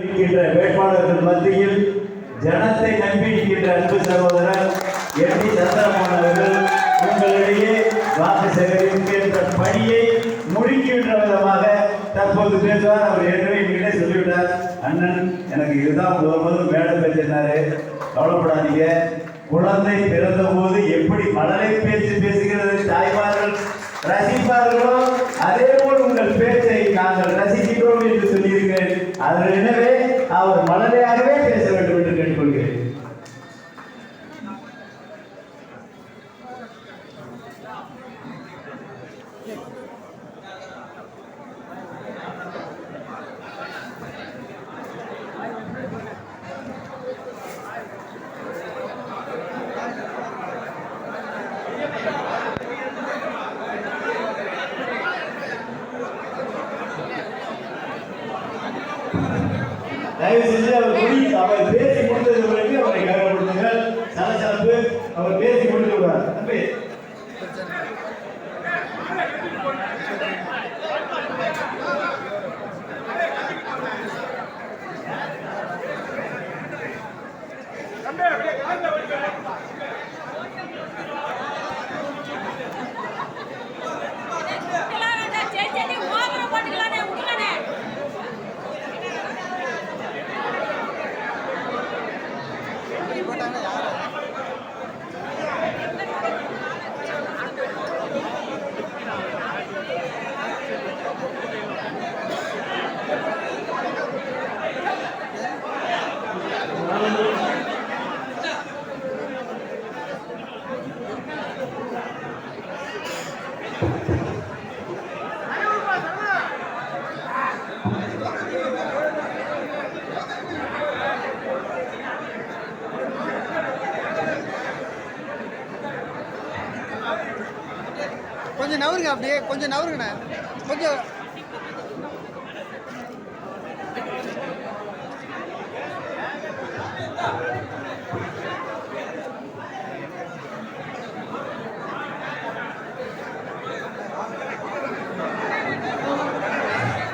இருக்கின்ற வேட்பாளர்கள் மத்தியில் ஜனத்தை நம்பி இருக்கின்ற அன்பு சகோதரர் எம் டி சந்திரமோகன் அவர்கள் உங்களிடையே வாக்கு சேகரிக்கின்ற பணியை முடிக்கின்ற விதமாக தற்போது பேசுவார். அவர் ஏற்கனவே என்கிட்ட சொல்லிவிட்டார். அண்ணன் எனக்கு இதுதான் முதல் மேடம் பேசினாரு. கவலைப்படாதீங்க. குழந்தை பிறந்த போது எப்படி மழலை பேசி பேசி கொஞ்சம் நவருங்க அப்படியே கொஞ்சம் நவருங்கண்ணே. கொஞ்சம்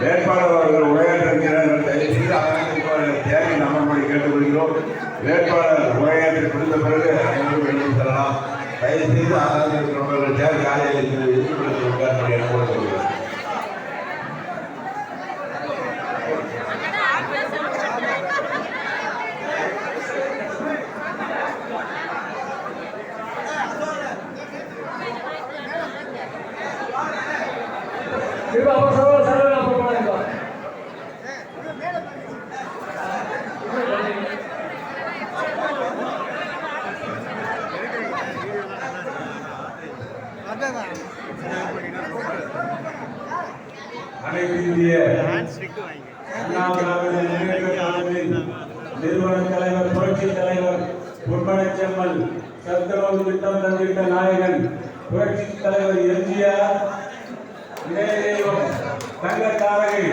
வேட்பாளர் அவர்கள் உரையாற்றுகிறார்கள் தயவுசெய்து அவர்கள் தேவை நம்மளுடைய கேட்டுக்கொள்கிறோம். வேட்பாளர் உரையாற்றி முடிந்த பிறகு அனைவரும் தயவுசெய்து ஆளாக இருக்கிறவர்கள் தேவை காலையில் இருக்கிறது உட்கார்ந்து என கொடுக்கிறோம் அதான் அனைத்து இந்திய அண்ணா திராவிட முன்னேற்ற கழகத்தின் நிறுவன தலைவர் புரட்சி தலைவர் பொன்மனச்செம்மல் சத்துணவு திட்டம் தந்திட்ட நாயகன் புரட்சி தலைவர் எம்ஜிஆர் இதய தெய்வம் தங்கத்தாரகை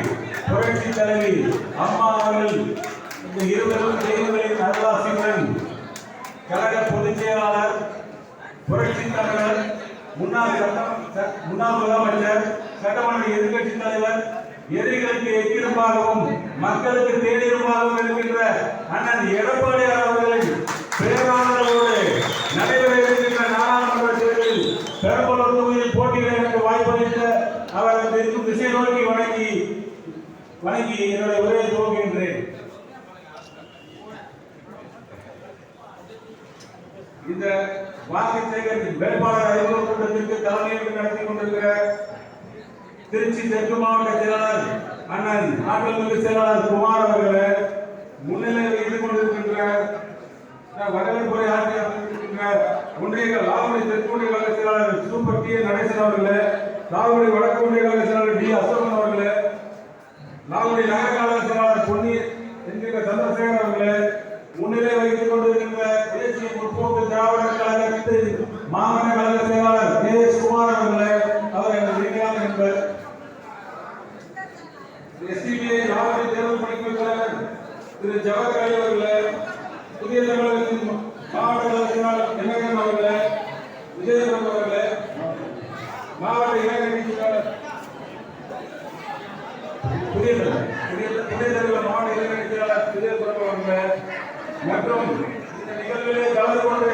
புரட்சி தலைவி அம்மா அவர்கள் இந்த இருவரும் தெய்வங்களின் அருளாசியுடன் கழக பொதுச் செயலாளர் புரட்சி தலைவர் முன்னாள் சட்டம் முன்னாள் முதலமைச்சர் சட்டமன்ற எதிர்கட்சி தலைவர் எதிரிகளுக்கு எக்கிருப்பாகவும் மக்களுக்கு தேடியிருப்பாகவும் இருக்கின்ற அண்ணன் எடப்பாடியார் அவர்களின் பேராளர்களோடு நடைபெற இருக்கின்ற நாடாளுமன்ற தேர்தலில் பெரம்பலூர் தொகுதியில் போட்டியிட எனக்கு வாய்ப்பளித்த அவர் இருக்கும் திசை நோக்கி வணங்கி வணங்கி என்னுடைய உரையை துவங்குகின்றேன் இந்த வாக்கு சேகரிப்பின் வேட்பாளர் அறிவு கூட்டத்திற்கு தலைமையில் நடத்தி கொண்டிருக்கிற திருச்சி தெற்கு மாவட்ட செயலாளர் அண்ணன் ஆற்றல் மிகு செயலாளர் குமார் அவர்களை முன்னிலையில் இருந்து கொண்டிருக்கின்ற வரவேற்புரை ஆற்றி இருக்கின்ற ஒன்றிய லாவணி தெற்கு ஒன்றிய கழக செயலாளர் சூப்பர் டி நடேசன் அவர்களே லாவணி வடக்கு ஒன்றிய கழக செயலாளர் டி அசோகன் அவர்களே லாவணி நகர கழக செயலாளர் பொன்னி என்கிற சந்திரசேகர் அவர்களே முன்னிலை வகித்துக் கொண்டிருக்கின்ற தேசிய முற்போக்கு திராவிட கழகத்தின் மாவட்ட கழக செயலாளர் கே எஸ் குமார் அவர்களே அவர் எனது நெருங்கியான நண்பர் எஸ்டிபிஐ லாவணி தேர்தல் பணிக்குழு தலைவர் திரு ஜவஹர் அவர்களே புதிய தமிழகத்தின் மாவட்ட கழக செயலாளர் அவர்களே விஜயகுமார் அவர்களே மாவட்ட இளைஞர் புதிய புதிய தலைவர் மாவட்ட இளைஞர் செயலாளர் மற்றும் இந்த நிகழ்விலே கலந்து கொண்டு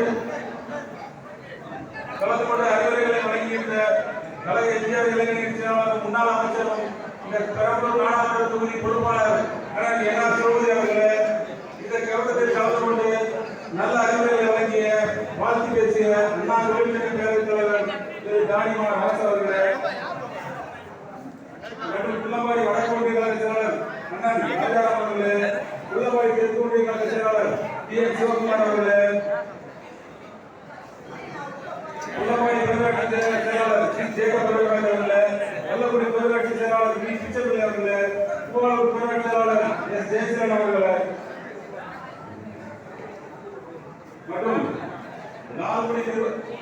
கலந்து கொண்டு அறிவுரைகளை வழங்கியிருந்த கழக எம்ஜிஆர் இளைஞர் செயலாளர் முன்னாள் அமைச்சர் இந்த பெரம்பலூர் நாடாளுமன்ற தொகுதி பொறுப்பாளர் அண்ணன் என் ஆர் சிவபதி அவர்களே இந்த கவனத்தில் கலந்து கொண்டு நல்ல அறிவுரைகளை வழங்கிய வாழ்த்து பேசிய அண்ணா தொழிற்சங்க பேரவைத் தலைவர் திரு தானிமார் அரசு அவர்களே உள்ளவாடி பிள்ளம்பாடி வடக்கு ஒன்றிய கழக செயலாளர் அண்ணன் ராஜாராம் அவர்களே உள்ளவாடி தெற்கு ஒன்றிய கழக செயலாளர் டி என் சிவகுமார் அவர்களே உள்ளவாடி பேரூராட்சி செயலாளர் செயலாளர் சி. பிச்சைப்பிள்ளை அவர்களே பூவாளூர் பேரூராட்சி எஸ். ஜெயசீலன் மற்றும் லால்குடி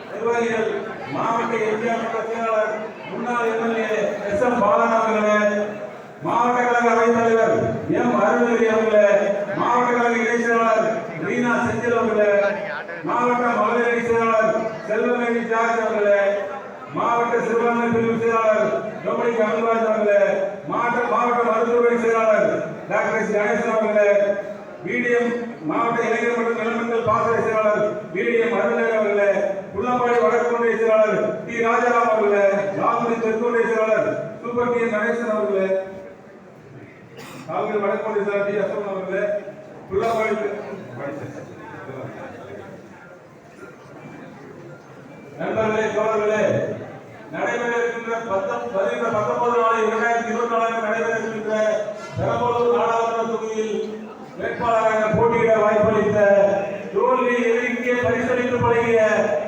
நிர்வாகிகள் மாவட்ட எம்ஜிஆர் செயலாளர் முன்னாள் எம்எல்ஏ எஸ் எம் பாலன் அவர்களே மாவட்ட கழக அவைத் தலைவர் எம் அருள்கிரி அவர்களே மாவட்ட கழக இணை செயலாளர் ரீனா செந்தில் அவர்களே மாவட்ட மகளிர் அணி செயலாளர் செல்வமணி ஜார்ஜ் அவர்களே மாவட்ட சிறுபான்மை பிரிவு செயலாளர் டொமினிக் அன்பராஜ் அவர்களே மாவட்ட மாவட்ட மருத்துவமனை செயலாளர் டாக்டர் எஸ். கணேசன் அவர்களே பிடிஎம் மாவட்ட இளைஞர் மற்றும் இளமக்கள் பாசறை செயலாளர் பிடிஎம் அருணர் அவர்களே புள்ளம்பாடி வடக்கு ஒன்றிய செயலாளர் டி. ராஜாராம் அவர்களே லால்குடி தெற்கு ஒன்றிய செயலாளர் சூப்பர் டி. கணேசன் அவர்களே லால்குடி வடக்கு ஒன்றிய செயலாளர் டி. அசோகன் அவர்களே புள்ளம்பாடி நண்பர்களே தோழர்களே நடைபெற பத்தொன்பது நாலு இரண்டாயிரத்தி இருபத்தி நாலாயிரம் நடைபெற பெரம்பலூர் நாடாளுமன்ற தொகுதியில் வேட்பாளராக போட்டியிட வாய்ப்பளித்த தோல்வி எதிர்க்கே பரிசளித்து பழகிய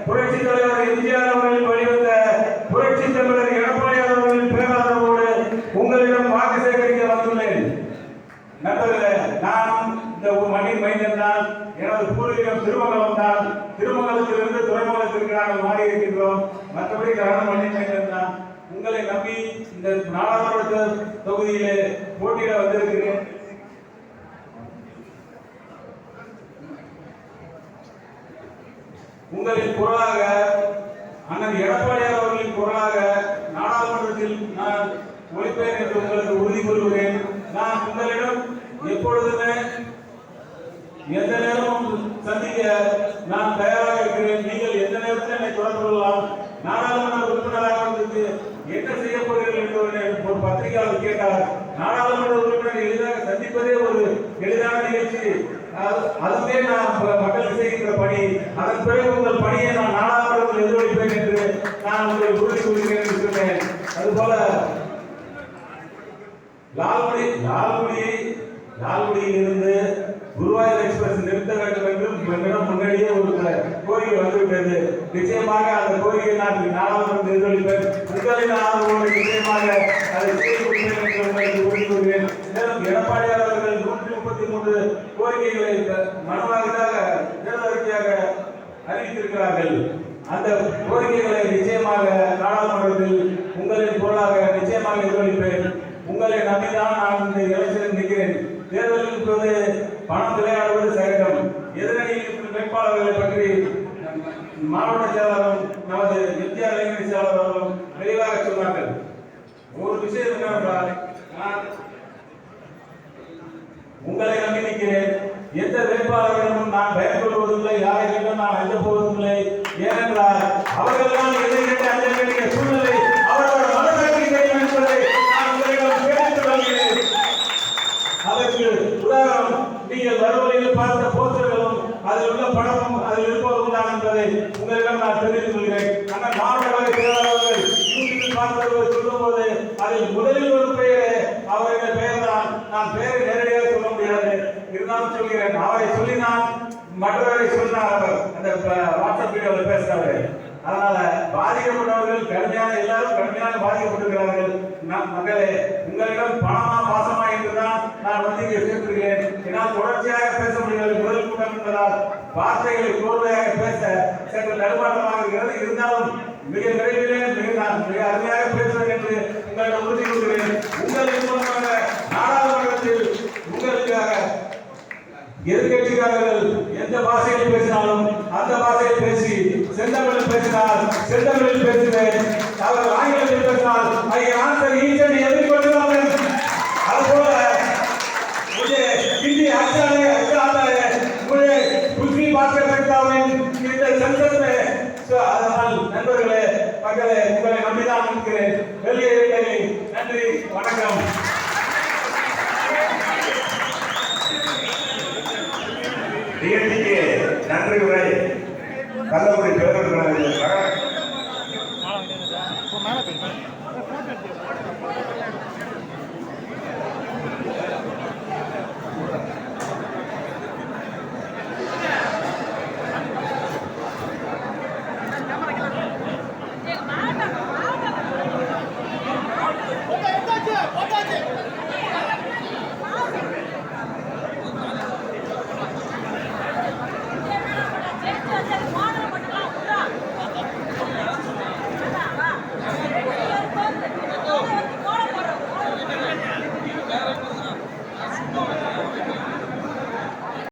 புரட்சி தலைவர் எம்ஜிஆர் அவர்கள் வழிவந்த புரட்சி தலைவர் எடப்பாடி அவர்களின் பேராதரவோடு உங்களிடம் வாக்கு சேகரிக்க வந்துள்ளேன். நண்பர்களே நான் இந்த ஒரு மைந்தன் தான். எனது பூர்வீகம் திருமங்கலம் தான். திருமங்கலத்திலிருந்து துறைமுகத்திற்கு நாங்கள் மாறி இருக்கின்றோம் மற்றபடி கரணம் மணி மைந்தன் தான். உங்களை நம்பி இந்த நாடாளுமன்ற தொகுதியிலே போட்டியிட வந்திருக்கிறேன். உங்களின் குரலாக அண்ணன் எடப்பாடியார் அவர்களின் குரலாக நாடாளுமன்றத்தில் நான் ஒழிப்பேன் என்று உங்களுக்கு உறுதி கூறுகிறேன். நான் உங்களிடம் எப்பொழுதுமே எந்த நேரமும் சந்திக்க நான் தயாராக இருக்கிறேன் நீங்கள் எந்த நேரத்தில் என்னை தொடர்பு கொள்ளலாம் நாடாளுமன்ற உறுப்பினராக வந்ததுக்கு என்ன செய்ய போகிறீர்கள் என்று ஒரு- பத்திரிகையாளர் கேட்டார். நாடாளுமன்ற உறுப்பினர் எளிதாக சந்திப்பதே ஒரு எளிதான நிகழ்ச்சி. அது- அதுவே நான் ப- மக்களுக்கு செய்கின்ற பணி. அதன் பிறகு உங்கள் பணியை நான் நாடாளுமன்றத்தில் எதிரொலிப்பேன் என்று நான் உங்களை உறுதி கூறுகிறேன் என்று சொன்னேன். அதுபோல லால்மணி லால்குடி லால்குடியிலிருந்து குருவாயூர் எக்ஸ்பிரஸ் நிறுத்த வேண்டும் என்று என்னிடம் முன்னாடியே ஒரு கோரிக்கை வந்துவிட்டது. நிச்சயமாக அந்த கோரிக்கை நான் நாடாளுமன்ற எதிரொலிப்பேன் முதலில் நாடாளுமன்ற நிச்சயமாக அதை செய்து கொடுப்பேன் உங்களுக்கு உறுதி மேலும் எடப்பாடியார் அவர்கள் நூற்றி முப்பத்தி மூன்று கோரிக்கைகளை மனுவாக நிலவரிக்கையாக அறிவித்திருக்கிறார்கள். அந்த கோரிக்கைகளை நிச்சயமாக நாடாளுமன்றத்தில் உங்களின் பொருளாக நிச்சயமாக எதிரொலிப்பேன். உங்களை நம்பிதான் நான் இந்த எலெக்ஷனில் தேர்தலில் இருப்பது பணம் விளையாடுவது சகஜம். எதிரணியில் வேட்பாளர்களை பற்றி மாவட்ட செயலாளரும் நமது எம்ஜிஆர் இளைஞர் செயலாளரும் அவர்களும் தெளிவாக சொன்னார்கள். ஒரு விஷயம் என்னவென்றால் நான் உங்களை நம்பி நிற்கிறேன். எந்த வேட்பாளரிடமும் நான் பயப்படுவதில்லை யாரை நான் அஞ்ச போவதில்லை ஏனென்றால் அவர்கள் மற்றவரை அந்த வாட்ஸ்அப் வீடியோவில் பேசுறாரு. அதனால பாதிக்கப்பட்டவர்கள் கடுமையான எல்லாரும் கடுமையாக பாதிக்கப்பட்டிருக்கிறார்கள். மக்களே மகளே உங்களிடம் பணமா பாசமா என்றுதான் நான் வந்து இங்கே சேர்த்திருக்கிறேன் என்னால் தொடர்ச்சியாக பேச முடியாது முதல் கூட்டம் என்பதால் வார்த்தைகளை கோர்வையாக பேச சற்று நடுமாட்டமாக இருக்கிறது. இருந்தாலும் மிக விரைவிலே மிக நான் மிக அருமையாக பேசுவேன் என்று உங்களிடம் உறுதி கொள்கிறேன் உங்களின் மூலமாக நாடாளுமன்றத்தில் உங்களுக்காக எதிர்கட்சிக்காரர்கள் பாஷையில் பேசினாலும் அந்த பாஷையில் பேசி செந்தமிழில் பேசினால் செந்தமிழில் பேசுவேன் அவர் ஆங்கிலத்தில் பேசினால் I answer each and every question அதுபோல मुझे हिंदी अच्छा है अच्छा आता है मुझे செல்வமே So, அதனால் நண்பர்களே மக்களை உங்களை நம்பிதான் இருக்கிறேன் வெளியே இருக்கிறேன் நன்றி வணக்கம் நிகழ்ச்சிக்கு நன்றி உரை. கள்ளக்குடி பேருந்து